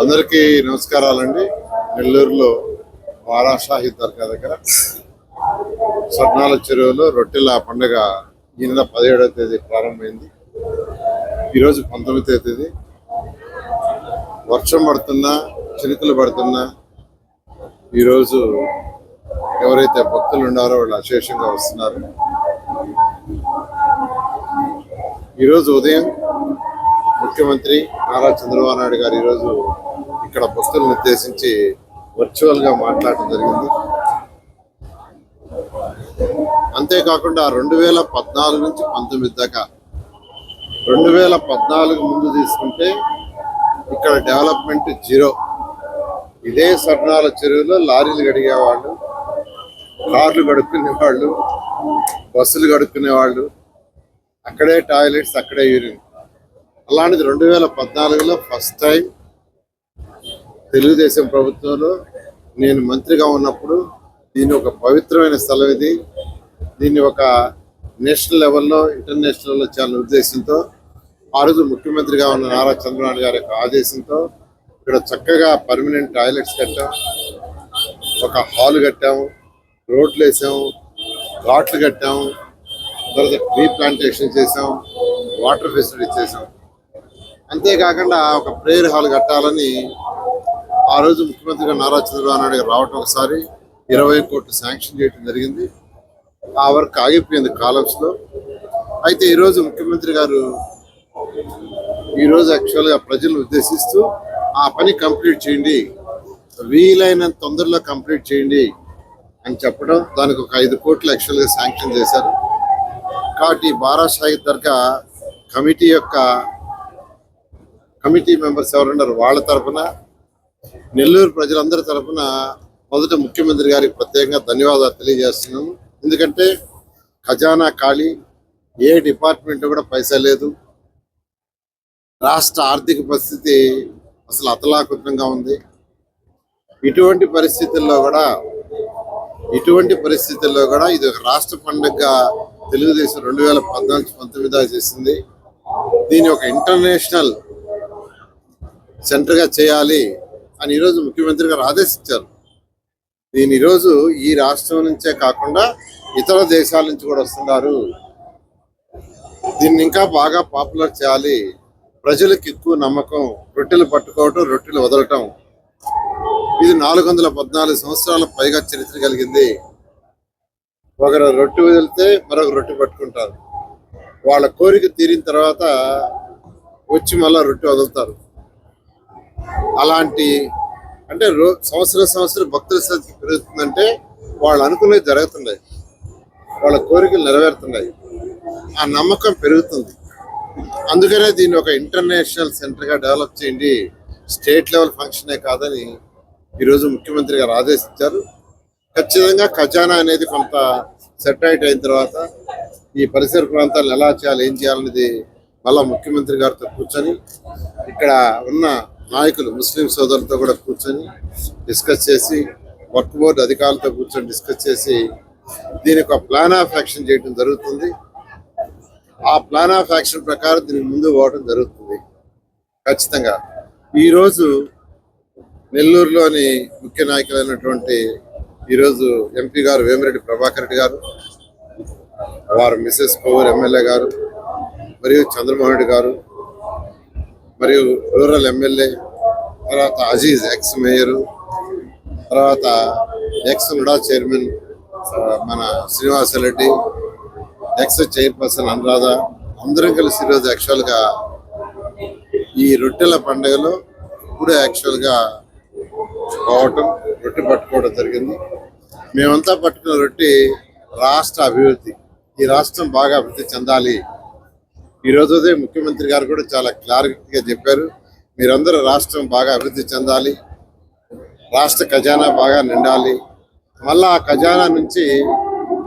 అందరికీ నమస్కారాలండి. నెల్లూరులో వారాషాహి దర్గా దగ్గర స్వర్ణాల చెరువులో రొట్టెల పండుగ ఈ నెల పదిహేడవ తేదీ ప్రారంభమైంది. ఈరోజు పంతొమ్మిదవ తేదీ. వర్షం పడుతున్నా చినుకులు పడుతున్నా ఈరోజు ఎవరైతే భక్తులు ఉన్నారో వాళ్ళు అశేషంగా వస్తున్నారు. ఈరోజు ఉదయం ముఖ్యమంత్రి నారా చంద్రబాబు నాయుడు గారు ఈరోజు ఇక్కడ భక్తులను ఉద్దేశించి వర్చువల్గా మాట్లాడటం జరిగింది. అంతేకాకుండా రెండు వేల పద్నాలుగు నుంచి పంతొమ్మిది దాకా రెండు వేల పద్నాలుగు ముందు తీసుకుంటే ఇక్కడ డెవలప్మెంట్ జీరో. ఇదే సర్ణాల చెరువులో లారీలు గడిగేవాళ్ళు కార్లు గడుక్కునే వాళ్ళు బస్సులు గడుక్కునే వాళ్ళు అక్కడే టాయిలెట్స్ అక్కడే యూరిన్. అలాంటిది రెండు వేల పద్నాలుగులో ఫస్ట్ టైం తెలుగుదేశం ప్రభుత్వంలో నేను మంత్రిగా ఉన్నప్పుడు దీన్ని ఒక పవిత్రమైన స్థలం ఇది. దీన్ని ఒక నేషనల్ లెవెల్లో ఇంటర్నేషనల్ లెవెల్లో చేయాలనే ఉద్దేశంతో ఆ రోజు ముఖ్యమంత్రిగా ఉన్న నారా చంద్రబాబు గారి యొక్క ఆదేశంతో ఇక్కడ చక్కగా పర్మనెంట్ టాయిలెట్స్ కట్టాం. ఒక హాల్ కట్టాము రోడ్లు వేసాము ఘాట్లు కట్టాము తర్వాత ట్రీ ప్లాంటేషన్ చేసాం వాటర్ ఫెసిలిటీ చేసాం. అంతేకాకుండా ఒక ప్రేయర్ హాల్ కట్టాలని ఆ రోజు ముఖ్యమంత్రిగా నారా చంద్రబాబు నాయుడు రావటం ఒకసారి ఇరవై కోట్లు శాంక్షన్ చేయడం జరిగింది. ఆ వర్క్ ఆగిపోయింది కాలమ్స్లో అయితే ఈరోజు ముఖ్యమంత్రి గారు ఈరోజు యాక్చువల్గా ప్రజలను ఉద్దేశిస్తూ ఆ పని కంప్లీట్ చేయండి వీలైనంత తొందరలో కంప్లీట్ చేయండి అని చెప్పడం దానికి ఒక ఐదు కోట్లు యాక్చువల్గా శాంక్షన్ చేశారు. కాబట్టి బారా దర్గా కమిటీ యొక్క కమిటీ మెంబర్స్ ఎవరున్నారు వాళ్ళ తరఫున నెల్లూరు ప్రజలందరి తరఫున మొదట ముఖ్యమంత్రి గారికి ప్రత్యేకంగా ధన్యవాదాలు తెలియజేస్తున్నాము. ఎందుకంటే ఖజానా ఖాళీ ఏ డిపార్ట్మెంట్ కూడా పైసా లేదు. రాష్ట్ర ఆర్థిక పరిస్థితి అసలు అతలాకుతంగా ఉంది. ఇటువంటి పరిస్థితుల్లో కూడా ఇటువంటి పరిస్థితుల్లో కూడా ఇది ఒక రాష్ట్ర పండుగగా తెలుగుదేశం రెండు వేల పద్నాలుగు పంతొమ్మిదిగా చేసింది. దీన్ని ఒక ఇంటర్నేషనల్ సెంటర్గా చేయాలి. అని ఈరోజు ముఖ్యమంత్రి గారు ఆదేశించారు. దీని ఈరోజు ఈ రాష్ట్రం నుంచే కాకుండా ఇతర దేశాల నుంచి కూడా వస్తున్నారు. దీన్ని ఇంకా బాగా పాపులర్ చేయాలి. ప్రజలకు ఎక్కువ నమ్మకం రొట్టెలు పట్టుకోవటం రొట్టెలు వదలటం. ఇది నాలుగు వందల పద్నాలుగు సంవత్సరాల పైగా చరిత్ర కలిగింది. ఒకరు రొట్టె వదిలితే మరొక రొట్టె పట్టుకుంటారు. వాళ్ళ కోరిక తీరిన తర్వాత వచ్చి మళ్ళీ రొట్టె వదులుతారు. అలాంటి అంటే రో సంవత్సరం సంవత్సరం భక్తుల సంఖ్య పెరుగుతుందంటే వాళ్ళు అనుకునేవి జరుగుతున్నాయి. వాళ్ళ కోరికలు నెరవేరుతున్నాయి. ఆ నమ్మకం పెరుగుతుంది. అందుకనే దీన్ని ఒక ఇంటర్నేషనల్ సెంటర్గా డెవలప్ చేయండి. స్టేట్ లెవెల్ ఫంక్షనే కాదని ఈరోజు ముఖ్యమంత్రి గారు ఆదేశించారు. ఖచ్చితంగా ఖజానా అనేది కొంత సెటరైట్ అయిన తర్వాత ఈ పరిసర ప్రాంతాలను ఎలా చేయాలి ఏం చేయాలనేది మళ్ళా ముఖ్యమంత్రి గారితో కూర్చొని ఇక్కడ ఉన్న నాయకులు ముస్లిం సోదరులతో కూడా కూర్చొని డిస్కస్ చేసి వర్క్ బోర్డు అధికారులతో కూర్చొని డిస్కస్ చేసి దీనికి ఒక ప్లాన్ ఆఫ్ యాక్షన్ చేయడం జరుగుతుంది. ఆ ప్లాన్ ఆఫ్ యాక్షన్ ప్రకారం దీనికి ముందు పోవడం జరుగుతుంది. ఖచ్చితంగా. ఈరోజు నెల్లూరులోని ముఖ్య నాయకులైనటువంటి ఈరోజు ఎంపీ గారు వేమిరెడ్డి ప్రభాకర్ రెడ్డి గారు వారు మిసెస్ కోవూర్ ఎమ్మెల్యే గారు మరియు చంద్రమోహన్ రెడ్డి గారు మరియు రూరల్ ఎమ్మెల్యే తర్వాత అజీజ్ ఎక్స్ మేయరు తర్వాత ఎక్స్ నుడా చైర్మన్ మన మన శ్రీనివాసరెడ్డి ఎక్స్ చైర్పర్సన్ అనురాధ అందరం కలిసి ఈరోజు యాక్చువల్గా ఈ రొట్టెల పండుగలో ఇప్పుడు యాక్చువల్గా పోవటం రొట్టె పట్టుకోవడం జరిగింది. మేమంతా పట్టుకున్న రొట్టె రాష్ట్ర అభివృద్ధి ఈ రాష్ట్రం బాగా అభివృద్ధి చెందాలి ఈ రోజు ఉదయం ముఖ్యమంత్రి గారు కూడా చాలా క్లారిటీగా చెప్పారు. మీరందరూ రాష్ట్రం బాగా అభివృద్ధి చెందాలి. రాష్ట్ర ఖజానా బాగా నిండాలి. మళ్ళా ఆ ఖజానా నుంచి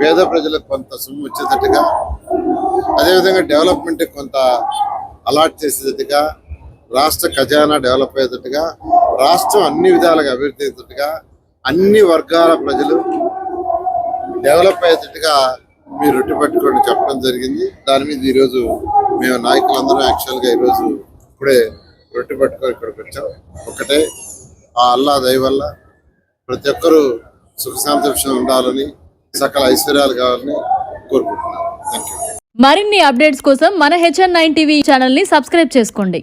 పేద ప్రజలకు కొంత సొమ్ము వచ్చేటట్టుగా అదేవిధంగా డెవలప్మెంట్ కొంత అలాట్ చేసేటట్టుగా రాష్ట్ర ఖజానా డెవలప్ అయ్యేటట్టుగా రాష్ట్రం అన్ని విధాలుగా అభివృద్ధి అయ్యేటట్టుగా అన్ని వర్గాల ప్రజలు డెవలప్ అయ్యేటట్టుగా మీరు రొట్టె పట్టుకోండి చెప్పడం జరిగింది. దాని మీద ఈరోజు మేము నాయకులందరం యాక్చువల్గా ఈరోజు ఇప్పుడే రొట్టె పట్టుకొని ఇక్కడికి వచ్చాం. ఒకటే ఆ అల్లా దయ వల్ల ప్రతి ఒక్కరూ సుఖశాంతి ఉండాలని సకల ఐశ్వర్యాలు కావాలని కోరుకుంటున్నాను థ్యాంక్ యూ మరిన్ని అప్డేట్స్ కోసం మన హెచ్ఎన్ నైన్ టీవీ ఛానల్ని సబ్స్క్రైబ్ చేసుకోండి.